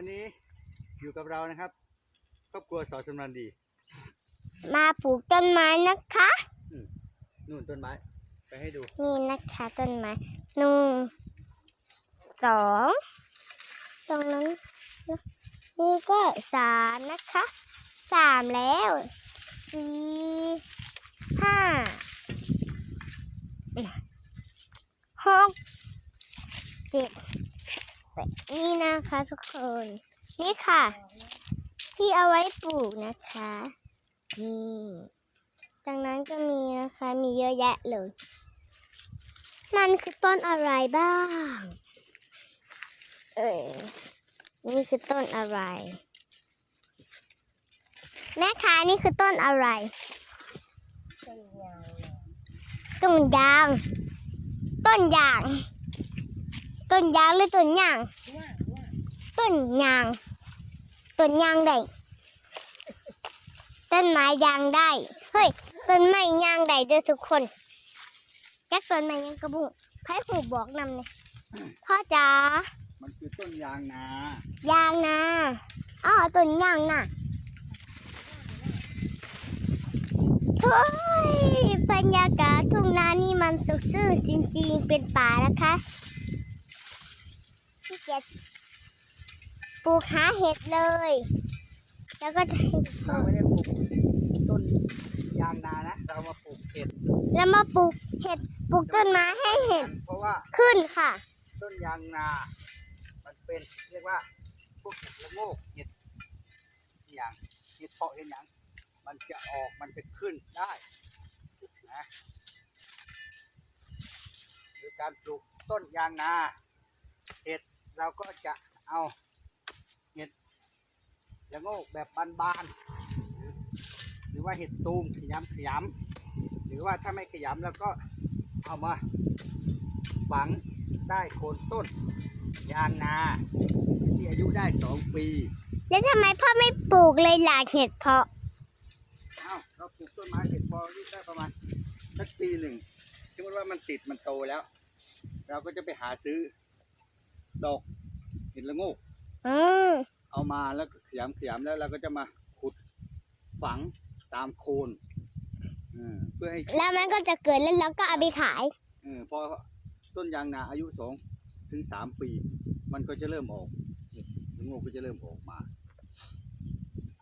วันนี้อยู่กับเรานะครับครอบครัวสอสำนันดี มาปลูกต้นไม้นะคะ นู่นต้นไม้ ไปให้ดู นี่นะคะต้นไม้หนึ่งสองตรงนั้นนะนี่ก็สามนะคะสามแล้วสี่ห้าหกเจ็ดแปด นี่นะคะทุกคน นี่ค่ะ ที่เอาไว้ปลูกนะคะนี่จากนั้นก็มีนะคะ มีเยอะแยะเลย มันคือต้นอะไรบ้าง เอ้ยนี่คือต้นอะไร แม่ค้านี่คือต้นอะไรต้นยางต้นยางต้นยาง หรือต้นยาง ต้นยาง ต้นยางได้ ต้นไม้ยางได้ เฮ้ย ต้นไม้ยางได้เด้อทุกคนแจ็คต้นไม้ยังกระบุงไพ่ผูบอกนำเลยพ่อจ๋า มันคือต้นยางนายางนะอ๋อต้นยางนะเฮ้ยบรรยากาศทุ่งนานี่มันสุดซื่อจริงๆ เป็นป่านะคะ ที่เกียจปลูกหาเห็ดเลย แล้วก็เราไม่ได้ปลูกต้นยางนานะ เรามาปลูกเห็ด แล้วมาปลูกเห็ด ปลูกต้นไม้ให้เห็ดเพราะว่าขึ้นค่ะ ต้นยางนา มันเป็นเรียกว่าพวกเห็ดละโงกเห็ดอย่างเห็ดเพาะเห็ดหยังมันจะออกมันจะขึ้นได้นะหรือการปลูกต้นยางนาเห็ด เราก็จะเอาเห็ดละโงกแบบบานๆหรือหรือว่าเห็ดตูมขยำขยำหรือว่าถ้าไม่ขยำแล้วก็เอามาฝังได้โคนต้น ยางนาที่อายุได้สองปี แล้วทำไมพ่อไม่ปลูกเลยล่ะเห็ดเพาะเอ้าเราปลูกต้นไม้เสร็จพออายุได้ประมาณสักปีหนึ่งสมมติว่ามันติดมันโตแล้ว เราก็จะไปหาซื้อ ดอกเห็ดละโงกอืมเอามาแล้วก็ขยำขยำแล้วเราก็จะมาขุดฝังตามโคนอืมเพื่อให้แล้วมันก็จะเกิดแล้วเราก็เอาไปขาย เออพอต้นยางนาอายุสองถึงสามปี มันก็จะเริ่มออกเห็ดละโงกก็จะเริ่มออกมา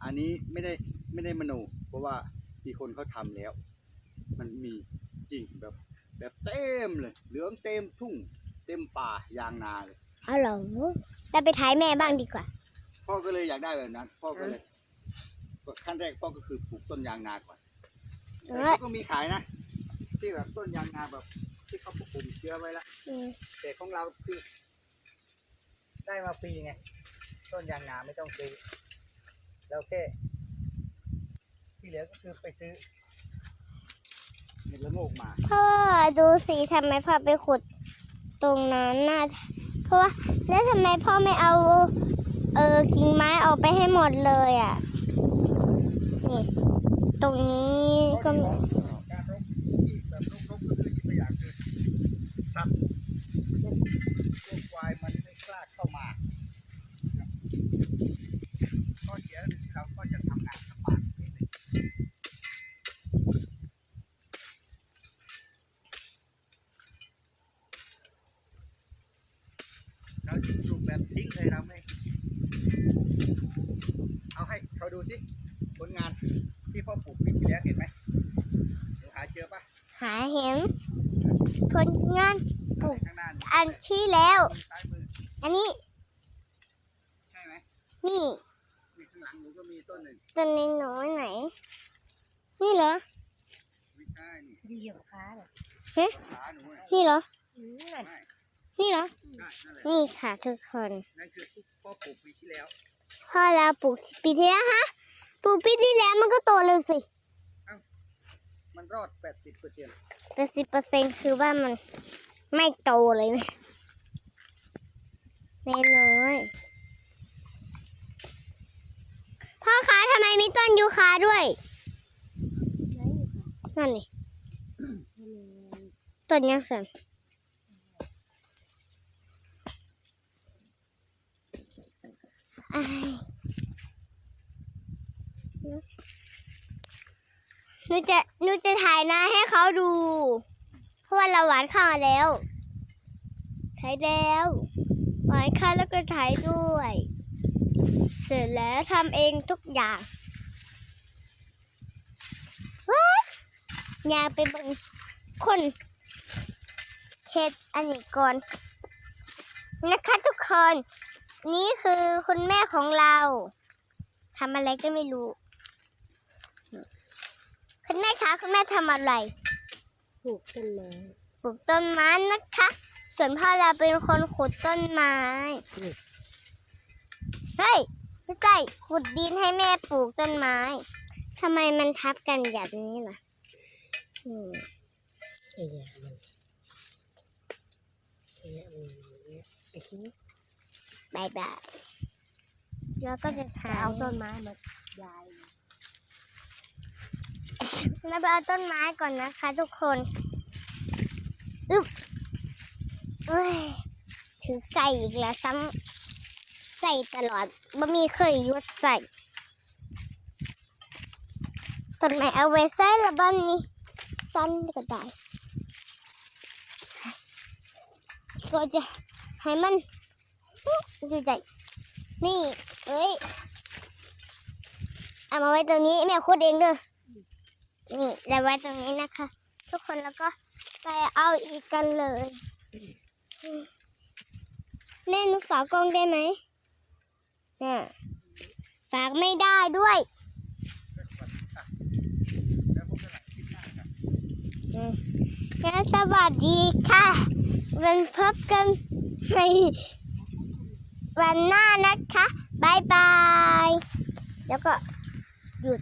อันนี้ไม่ได้ไม่ได้มโนเพราะว่ามีคนเขาทำแล้ว มันมีจริงแบบ แบบเต็มเลย เหลืองเต็มทุ่ง เต็มป่ายางนาเลย เอาเหรอเราไปถ่ายแม่บ้างดีกว่า พ่อก็เลยอยากได้แบบนั้น พ่อก็เลยขั้นแรกพ่อก็คือปลูกต้นยางนาก่อนเอ้แต่ยก็มีขายนะ ที่แบบต้นยางนาแบบ ที่เขาปลูกเชื้อไว้แล้วอืมแต่ของเราคือได้มาฟรีไง ต้นยางนาไม่ต้องซื้อเราแค่ที่เหลือก็คือไปซื้อเห็ดละโงกมา พ่อดูสิทำไมพ่อไปขุดตรงนั้นน่ะ เพราะว่าแล้วทำไมพ่อไม่เอา เออกิ่งไม้ออกไปให้หมดเลยอะ นี่ ตรงนี้ก็มี การรบที่แบบรบๆก็คือที่ตัวอย่างคือสัตว์พวกพวกควายมันไม่กล้าเข้ามาครับข้อเสียคือเราก็จะทำงานลำบากนิดนึง เราจะปลูกแบบทิ้งเลยเราไม่เอาให้เขาดูสิผลงานที่พ่อปลูกปีที่แล้วเห็นไหมหนูหาเจอปะหาเห็นผลงานปลูกข้างหน้านี่อันที่แล้ว ซ้ายมืออันนี้ใช่ไหมนี่นี่ข้างหลังหนูก็มีต้นหนึ่งต้นนี้น้อยไหน นี่เหรอไม่ใช่นี่ดีอยู่ค้าเหรอขาหนูน่ะนี่เหรอ อืมไม่ นี่เหรอใช่นั่นแหละนี่ค่ะทุกคน นั่นคือพ่อปลูกปีที่แล้ว พ่อเราปลูกปีที่แล้วฮะ ปลูกปีที่แล้วมันก็โตเร็วสิ มันรอด80เปอร์เซ็นต์แปดสิบเปอร์เซ็นคือว่ามันไม่โตเลยนะแน่น้อยพ่อคะทำไมมีต้นยูคาด้วยแล้วอยู่ค่ะนั่นนี่ทำไมต้นยังสัน หนูจะหนูจะถ่ายหน้าให้เขาดู เพราะว่าเราหวานข้าวแล้วถ่ายแล้ว หวานข้าวแล้วก็ถ่ายด้วย เสร็จแล้วทำเองทุกอย่างว้ายอยาไปบิ่งคนเฮ็ดอันนี้ก่อนนะคะทุกคน นี่คือคุณแม่ของเราทำอะไรก็ไม่รู้ คุณแม่คะคุณแม่ทำอะไรปลูกต้นไม้ปลูกต้นไม้นะคะ ส่วนพ่อเราเป็นคนขุดต้นไม้เฮ้ยไม่ใช่ขุดดินให้แม่ปลูกต้นไม้ทำไมมันทับกันแบบนี้ล่ะอืมไอ้ยามันไอ้ยามันเนี่ยไอ้ที่ บายบายแล้วก็จะจะถ่ายเอาต้นไม้มายายเราไปเอาต้นไม้ก่อนนะคะ ทุกคนอึ๊บเอ้ยถือใส่อีกแล้วซ้ำใส่ตลอดบ่มีเคยหยุดใส่ต้นไม้เอาไว้ใส่ละบ้านนี้ สั้นก็ได้ก็จะให้มัน อยู่ใจนี่เอ้ยเอามาไว้ตรงนี้แม่คุดเองเด้อนี่แล้วไว้ตรงนี้นะคะ ทุกคนแล้วก็ไปเอาอีกกันเลยแม่หนุฝากกล้องได้ไหมเนี่ยฝากไม่ได้ด้วยงั้นสวัสดีค่ะวันพบกันใน วันหน้านะคะบายบาย แล้วก็หยุด